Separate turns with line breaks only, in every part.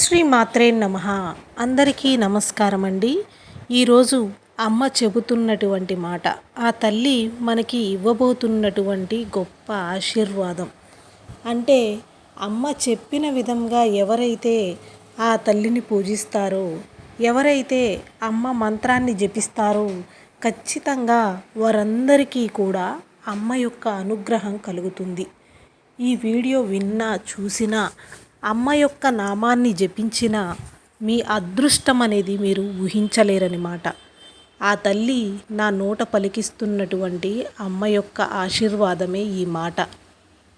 శ్రీ మాత్రే నమ. అందరికీ నమస్కారం అండి ఈరోజు అమ్మ చెబుతున్నటువంటి మాట ఆ తల్లి మనకి ఇవ్వబోతున్నటువంటి గొప్ప ఆశీర్వాదం. అంటే అమ్మ చెప్పిన విధంగా ఎవరైతే ఆ తల్లిని పూజిస్తారో ఎవరైతే అమ్మ మంత్రాన్ని జపిస్తారో ఖచ్చితంగా వారందరికీ కూడా అమ్మ యొక్క అనుగ్రహం కలుగుతుంది. ఈ వీడియో విన్నా చూసినా అమ్మ యొక్క నామాన్ని జపించిన మీ అదృష్టం అనేది మీరు ఊహించలేరనమాట ఆ తల్లి నా నోట పలికిస్తున్నటువంటి అమ్మ యొక్క ఆశీర్వాదమే ఈ మాట.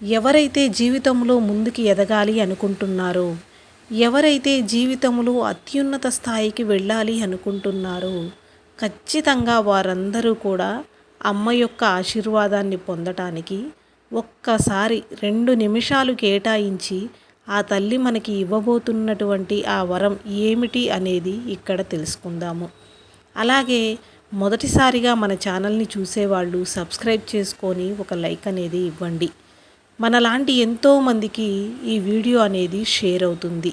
ఎవరైతే జీవితంలో ముందుకు ఎదగాలి అనుకుంటున్నారో ఎవరైతే జీవితంలో అత్యున్నత స్థాయికి వెళ్ళాలి అనుకుంటున్నారో ఖచ్చితంగా వారందరూ కూడా అమ్మ యొక్క ఆశీర్వాదాన్ని పొందటానికి ఒక్కసారి రెండు నిమిషాలు కేటాయించి ఆ తల్లి మనకి ఇవ్వబోతున్నటువంటి ఆ వరం ఏమిటి అనేది ఇక్కడ తెలుసుకుందాము. అలాగే మొదటిసారిగా మన ఛానల్ని చూసేవాళ్ళు సబ్స్క్రైబ్ చేసుకొని ఒక లైక్ అనేది ఇవ్వండి. మనలాంటి ఎంతోమందికి ఈ వీడియో అనేది షేర్ అవుతుంది.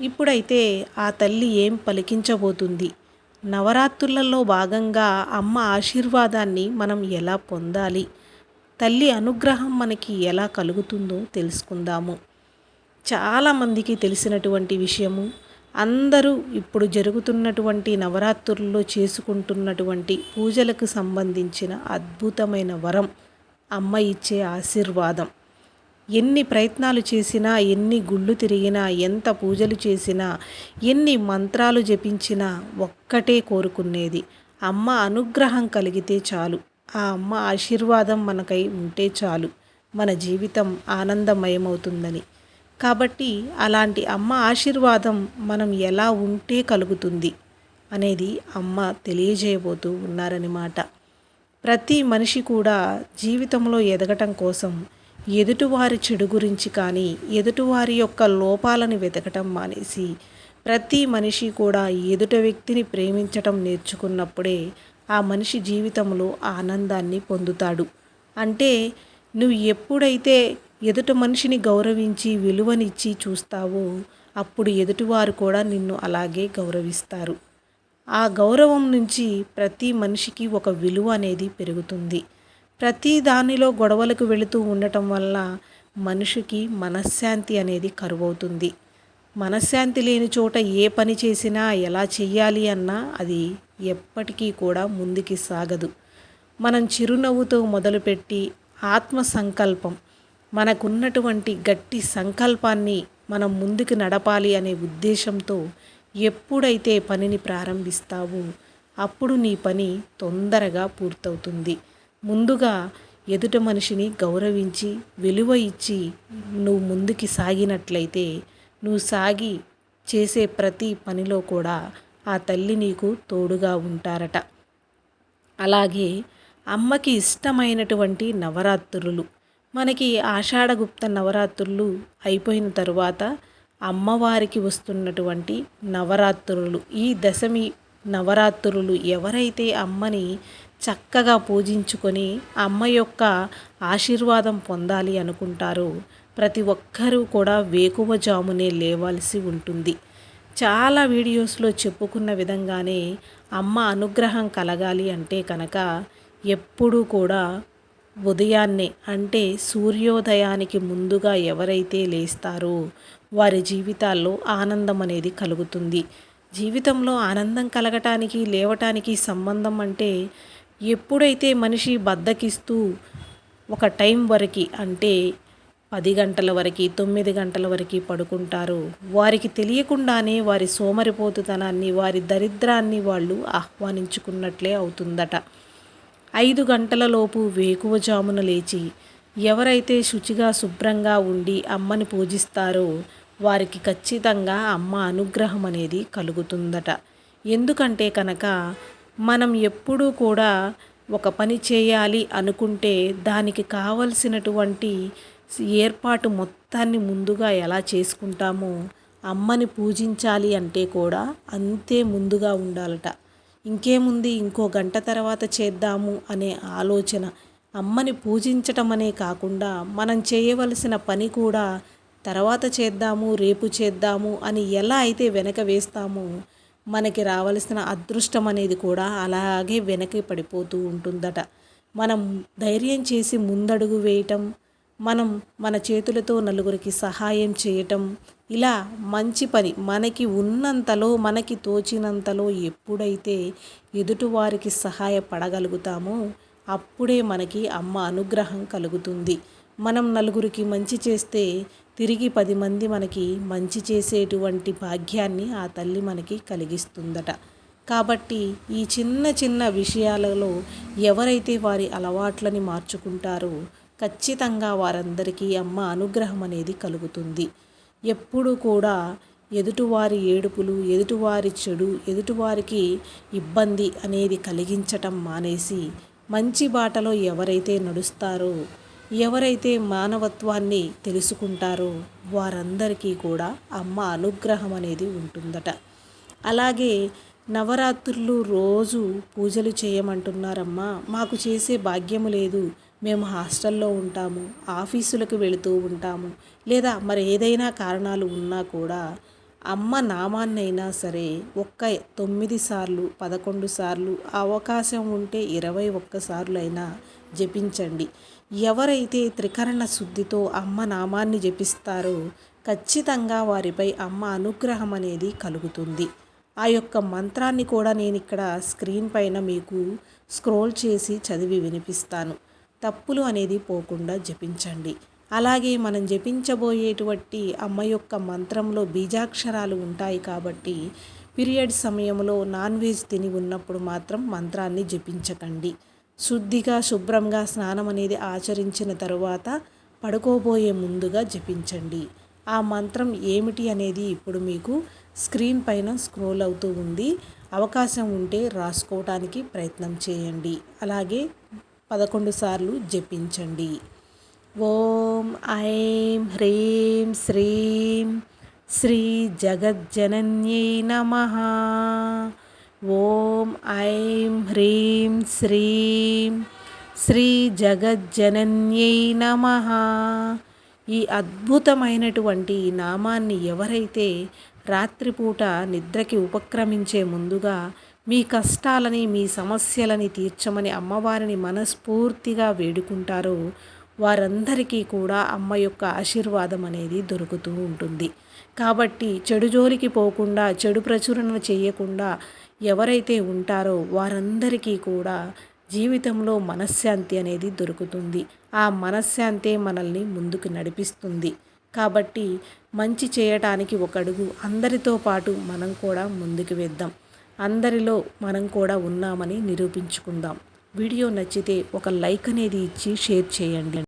ఇప్పుడైతే ఆ తల్లి ఏం పలికించబోతుంది? నవరాత్రులలో భాగంగా అమ్మ ఆశీర్వాదాన్ని మనం ఎలా పొందాలి? తల్లి అనుగ్రహం మనకి ఎలా కలుగుతుందో తెలుసుకుందాము. చాలామందికి తెలిసినటువంటి విషయము. అందరూ ఇప్పుడు జరుగుతున్నటువంటి నవరాత్రుల్లో చేసుకుంటున్నటువంటి పూజలకు సంబంధించిన అద్భుతమైన వరం అమ్మ ఇచ్చే ఆశీర్వాదం. ఎన్ని ప్రయత్నాలు చేసినా ఎన్ని గుళ్ళు తిరిగినా ఎంత పూజలు చేసినా ఎన్ని మంత్రాలు జపించినా ఒక్కటే కోరుకునేది. అమ్మ అనుగ్రహం కలిగితే చాలు. ఆ అమ్మ ఆశీర్వాదం మనకై ఉంటే చాలు. మన జీవితం ఆనందమయమవుతుందని. కాబట్టి అలాంటి అమ్మ ఆశీర్వాదం మనం ఎలా ఉంటే కలుగుతుంది అనేది అమ్మ తెలియజేయబోతూ ఉన్నారన్నమాట ప్రతి మనిషి కూడా జీవితంలో ఎదగటం కోసం ఎదుటివారి చెడు గురించి కానీ ఎదుటివారి యొక్క లోపాలను వెతకటం మానేసి ప్రతి మనిషి కూడా ఎదుట వ్యక్తిని ప్రేమించటం నేర్చుకున్నప్పుడే ఆ మనిషి జీవితంలో ఆనందాన్ని పొందుతాడు. అంటే నువ్వు ఎప్పుడైతే ఎదుటి మనిషిని గౌరవించి విలువనిచ్చి చూస్తావో అప్పుడు ఎదుటివారు కూడా నిన్ను అలాగే గౌరవిస్తారు. ఆ గౌరవం నుంచి ప్రతి మనిషికి ఒక విలువ అనేది పెరుగుతుంది. ప్రతి దానిలో గొడవలకు వెళుతూ ఉండటం వల్ల మనిషికి మనశ్శాంతి అనేది కరువవుతుంది. మనశ్శాంతి లేని చోట ఏ పని చేసినా ఎలా చెయ్యాలి అన్నా అది ఎప్పటికీ కూడా ముందుకి సాగదు. మనం చిరునవ్వుతో మొదలుపెట్టి ఆత్మ సంకల్పం మనకున్నటువంటి గట్టి సంకల్పాన్ని మనం ముందుకు నడపాలి అనే ఉద్దేశంతో ఎప్పుడైతే పనిని ప్రారంభిస్తావో అప్పుడు నీ పని తొందరగా పూర్తవుతుంది. ముందుగా ఎదుట మనిషిని గౌరవించి విలువ ఇచ్చి నువ్వు ముందుకి సాగినట్లయితే నువ్వు సాగి చేసే ప్రతి పనిలో కూడా ఆ తల్లి నీకు తోడుగా ఉంటారట. అలాగే అమ్మకి ఇష్టమైనటువంటి నవరాత్రులు మనకి ఆషాఢగుప్త నవరాత్రులు అయిపోయిన తరువాత అమ్మవారికి వస్తున్నటువంటి నవరాత్రులు. ఈ దశమి నవరాత్రులు ఎవరైతే అమ్మని చక్కగా పూజించుకొని అమ్మ యొక్క ఆశీర్వాదం పొందాలి అనుకుంటారో ప్రతి ఒక్కరూ కూడా వేకువజామునే లేవాల్సి ఉంటుంది. చాలా వీడియోస్లో చెప్పుకున్న విధంగానే అమ్మ అనుగ్రహం కలగాలి అంటే కనుక ఎప్పుడూ కూడా ఉదయాన్నే అంటే సూర్యోదయానికి ముందుగా ఎవరైతే లేస్తారో వారి జీవితాల్లో ఆనందం అనేది కలుగుతుంది. జీవితంలో ఆనందం కలగటానికి లేవటానికి సంబంధం అంటే ఎప్పుడైతే మనిషి బద్దకిస్తూ ఒక టైం వరకు అంటే పది గంటల వరకు తొమ్మిది గంటల వరకు పడుకుంటారో వారికి తెలియకుండానే వారి సోమరిపోతుతనాన్ని వారి దరిద్రాన్ని వాళ్ళు ఆహ్వానించుకున్నట్లే అవుతుందట. ఐదు గంటలలోపు వేకువజామున లేచి ఎవరైతే శుచిగా శుభ్రంగా ఉండి అమ్మని పూజిస్తారో వారికి ఖచ్చితంగా అమ్మ అనుగ్రహం అనేది కలుగుతుందట. ఎందుకంటే కనుక మనం ఎప్పుడూ కూడా ఒక పని చేయాలి అనుకుంటే దానికి కావలసినటువంటి ఏర్పాటు మొత్తాన్ని ముందుగా ఎలా చేసుకుంటామో అమ్మని పూజించాలి అంటే కూడా అంతే ముందుగా ఉండాలట. ఇంకేముంది? ఇంకో గంట తర్వాత చేద్దాము అనే ఆలోచన. అమ్మని పూజించటమనే కాకుండా మనం చేయవలసిన పని కూడా తర్వాత చేద్దాము రేపు చేద్దాము అని ఎలా అయితే వెనక వేస్తామో మనకి రావలసిన అదృష్టం అనేది కూడా అలాగే వెనక్కి పడిపోతూ ఉంటుందట. మనం ధైర్యం చేసి ముందడుగు వేయటం మనం మన చేతులతో నలుగురికి సహాయం చేయటం ఇలా మంచి పని మనకి ఉన్నంతలో మనకి తోచినంతలో ఎప్పుడైతే ఎదుటివారికి సహాయపడగలుగుతామో అప్పుడే మనకి అమ్మ అనుగ్రహం కలుగుతుంది. మనం నలుగురికి మంచి చేస్తే తిరిగి పది మంది మనకి మంచి చేసేటువంటి భాగ్యాన్ని ఆ తల్లి మనకి కలిగిస్తుందట. కాబట్టి ఈ చిన్న చిన్న విషయాలలో ఎవరైతే వారి అలవాట్లని మార్చుకుంటారో ఖచ్చితంగా వారందరికీ అమ్మ అనుగ్రహం అనేది కలుగుతుంది. ఎప్పుడు కూడా ఎదుటివారి ఏడుపులు ఎదుటివారి చెడు ఎదుటివారికి ఇబ్బంది అనేది కలిగించటం మానేసి మంచి బాటలో ఎవరైతే నడుస్తారో ఎవరైతే మానవత్వాన్ని తెలుసుకుంటారో వారందరికీ కూడా అమ్మ అనుగ్రహం అనేది ఉంటుందట. అలాగే నవరాత్రులు రోజు పూజలు చేయమంటున్నారమ్మా మాకు చేసే భాగ్యము లేదు మేము హాస్టల్లో ఉంటాము ఆఫీసులకు వెళుతూ ఉంటాము. లేదా మరి ఏదైనా కారణాలు ఉన్నా కూడా అమ్మ నామాన్నైనా సరే ఒక్క తొమ్మిది సార్లు పదకొండు సార్లు అవకాశం ఉంటే ఇరవై ఒక్కసార్లు అయినా జపించండి. ఎవరైతే త్రికరణ శుద్ధితో అమ్మ నామాన్ని జపిస్తారో ఖచ్చితంగా వారిపై అమ్మ అనుగ్రహం అనేది కలుగుతుంది. ఆ యొక్క మంత్రాన్ని కూడా నేను ఇక్కడ స్క్రీన్ పైన మీకు స్క్రోల్ చేసి చదివి వినిపిస్తాను. తప్పులు అనేది పోకుండా జపించండి. అలాగే మనం జపించబోయేటువంటి అమ్మ యొక్క మంత్రంలో బీజాక్షరాలు ఉంటాయి కాబట్టి పీరియడ్ సమయంలో నాన్ వెజ్ తిని ఉన్నప్పుడు మాత్రం మంత్రాన్ని జపించకండి. శుద్ధిగా శుభ్రంగా స్నానం అనేది ఆచరించిన తరువాత పడుకోబోయే ముందుగా జపించండి. ఆ మంత్రం ఏమిటి అనేది ఇప్పుడు మీకు స్క్రీన్ పైన స్క్రోల్ అవుతూ ఉంది. అవకాశం ఉంటే రాసుకోవటానికి ప్రయత్నం చేయండి. అలాగే పదకొండు సార్లు జపించండి. ఓం ఐం హ్రీం శ్రీం శ్రీ జగజ్జనన్యై నమ. ఓం ఐం హ్రీం శ్రీం శ్రీ జగజ్జనన్యై నమ. ఈ అద్భుతమైనటువంటి నామాన్ని ఎవరైతే రాత్రిపూట నిద్రకి ఉపక్రమించే ముందుగా మీ కష్టాలని మీ సమస్యలని తీర్చమని అమ్మవారిని మనస్ఫూర్తిగా వేడుకుంటారో వారందరికీ కూడా అమ్మ యొక్క ఆశీర్వాదం అనేది దొరుకుతూ ఉంటుంది. కాబట్టి చెడు జోలికి పోకుండా చెడు ప్రచురణ చేయకుండా ఎవరైతే ఉంటారో వారందరికీ కూడా జీవితంలో మనశ్శాంతి అనేది దొరుకుతుంది. ఆ మనశ్శాంతే మనల్ని ముందుకు నడిపిస్తుంది. కాబట్టి మంచి చేయటానికి ఒక అడుగు అందరితో పాటు మనం కూడా ముందుకు వేద్దాం. అందరిలో మనం కూడా ఉన్నామని నిరూపించుకుందాం. వీడియో నచ్చితే ఒక లైక్ అనేది ఇచ్చి షేర్ చేయండి.